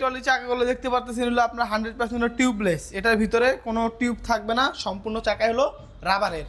Trolley চাকাগুলো দেখতে পারতেছেন হলো আপনার হান্ড্রেড পার্সেন্ট টিউবলেস এটার ভিতরে কোনো টিউব থাকবে না সম্পূর্ণ চাকাই হলো রাবারের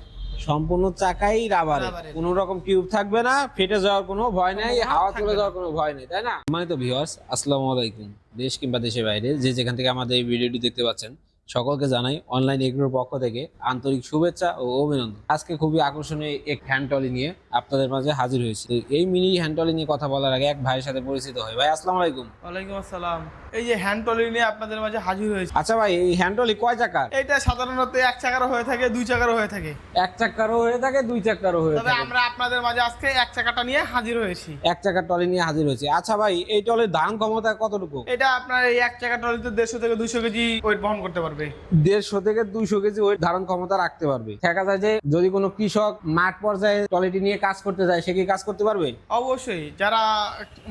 সম্পূর্ণ চাকাই রাবার। কোনো রকম টিউব থাকবে না ফেটে যাওয়ার কোনো ভয় নাই হাওয়া চলে যাওয়ার কোনো ভয় নেই তাই না? মানে তো ভিউয়ার্স আসসালামু আলাইকুম। দেশ কিংবা দেশের বাইরে যে যেখান থেকে আমাদের এই ভিডিওটি দেখতে পাচ্ছেন সকলকে জানাই অনলাইন এগ্রোর পক্ষ থেকে আন্তরিক শুভেচ্ছা ও অভিনন্দন। আজকে খুবই আকর্ষণীয় এক হ্যান্ড টলি নিয়ে আপনাদের মাঝে হাজির হয়েছি। এই মিনি হ্যান্ড টলি নিয়ে কথা বলার আগে এক ভাইয়ের সাথে পরিচিত হয় ভাই আসসালামু আলাইকুম। ওয়ালাইকুম আসসালাম। এই যে হ্যান্ড টলি নিয়ে আপনাদের মাঝে হাজির হয়েছে। আচ্ছা ভাই এই হ্যান্ড টলি কয় চাকার? এটা সাধারণত এক চাকারও হয়ে থাকে দুই চাকারও হয়ে থাকে। এক চাকারও হয়ে থাকে দুই চাকারও হয়ে তবে থাকে। আমরা আপনাদের মাঝে আজকে এক চাকাটা নিয়ে হাজির হয়েছি। এক চাকার টলি নিয়ে হাজির হয়েছি। আচ্ছা ভাই এই টলের ধারণ ক্ষমতা কতটুকু? এটা আপনার এই এক চাকা টলিতে দেড়শো থেকে দুইশো কেজি ওয়েট বহন করতে পারবে। দেড়শো থেকে দুইশো কেজি ওই ধারণ ক্ষমতা রাখতে পারবে। দেখা যায় যে যদি কোনো কৃষক মাঠ পর্যায়ে টলিটি নিয়ে কাজ করতে যায় সে কি কাজ করতে পারবে? অবশ্যই। যারা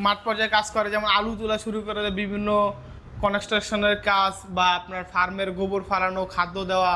মাঠ পর্যায়ে কাজ করে যেমন আলু তোলা শুরু করে বিভিন্ন কনস্ট্রাকশনের কাজ বা আপনার ফার্মের গোবর ফালানো খাদ্য দেওয়া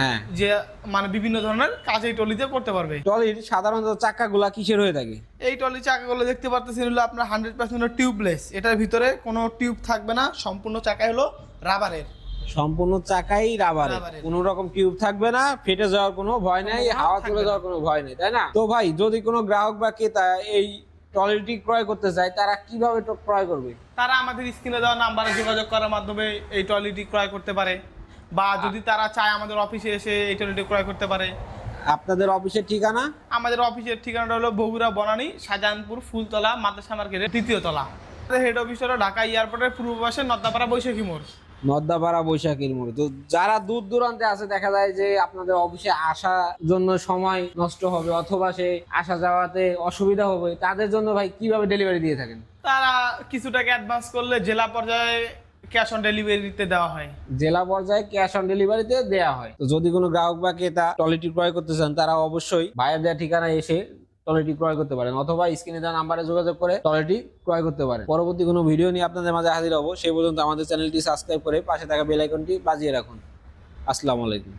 হ্যাঁ। যে মানে বিভিন্ন ধরনের কাজ এই টলিতে করতে পারবে। টলির সাধারণত চাকাগুলা কিসের হয়ে থাকে? এই টলি চাকাগুলো দেখতে পারতেছেন হলো আপনার হান্ড্রেড পার্সেন্ট টিউবলেস এটার ভিতরে কোনো টিউব থাকবে না সম্পূর্ণ চাকাই হলো রাবারের সম্পূর্ণ চাকাই রাবারে রাবারের। কোনো রকম টিউব থাকবে না ফেটে যাওয়ার কোনো ভয় নেই হাওয়া চলে যাওয়ার কোনো ভয় নেই তাই না? তো ভাই যদি কোনো গ্রাহক বা ক্রেতা এই টলিটি ক্রয় করতে চায় তারা কীভাবে ক্রয় করবে? তারা আমাদের স্ক্রিনে দেওয়া নাম্বারে যোগাযোগ করার মাধ্যমে এই টলিটি ক্রয় করতে পারে। বা যদি তারা চায় আমাদের অফিসে এসে এই টলিটি ক্রয় করতে পারে। আপনাদের অফিসের ঠিকানা? আমাদের অফিসের ঠিকানাটা হলো বগুড়া বনানী শাহজাহানপুর ফুলতলা মাদ্রাসা মার্কেটের তৃতীয় তলা। হেড অফিস হলো ঢাকা এয়ারপোর্টের পূর্ব পাশে নদ্দাপাড়া বৈশাখী মোড়। নদ্দাপাড়া বৈশাখীর মোড়ে। তো যারা দূর দূরান্তে আছে দেখা যায় যে আপনাদের অফিসে আসার জন্য সময় নষ্ট হবে অথবা সে আসা যাওয়াতে অসুবিধা হবে তাদের জন্য ভাই কীভাবে ডেলিভারি দিয়ে থাকেন? তারা কিছু টাকা অ্যাডভান্স করলে জেলা পর্যায়ে ক্যাশ অন ডেলিভারিতে দেওয়া হয়। জেলা পর্যায়ে ক্যাশ অন ডেলিভারিতে দেওয়া হয়। তো যদি কোনো গ্রাহক বা ক্রেতা টলিটি ক্রয় করতে চান তারা অবশ্যই ভাইয়ের দেওয়া ঠিকানায় এসে টয়লেটটি ক্রয় করতে পারেন অথবা স্ক্রিনে দেওয়া নাম্বারে যোগাযোগ করে টয়লেটটি ক্রয় করতে পারেন। পরবর্তী কোনো ভিডিও নিয়ে আপনাদের মাঝে হাজির হব। সেই পর্যন্ত আমাদের চ্যানেলটি সাবস্ক্রাইব করে পাশে থাকা বেল আইকনটি বাজিয়ে রাখুন। আসসালামু আলাইকুম।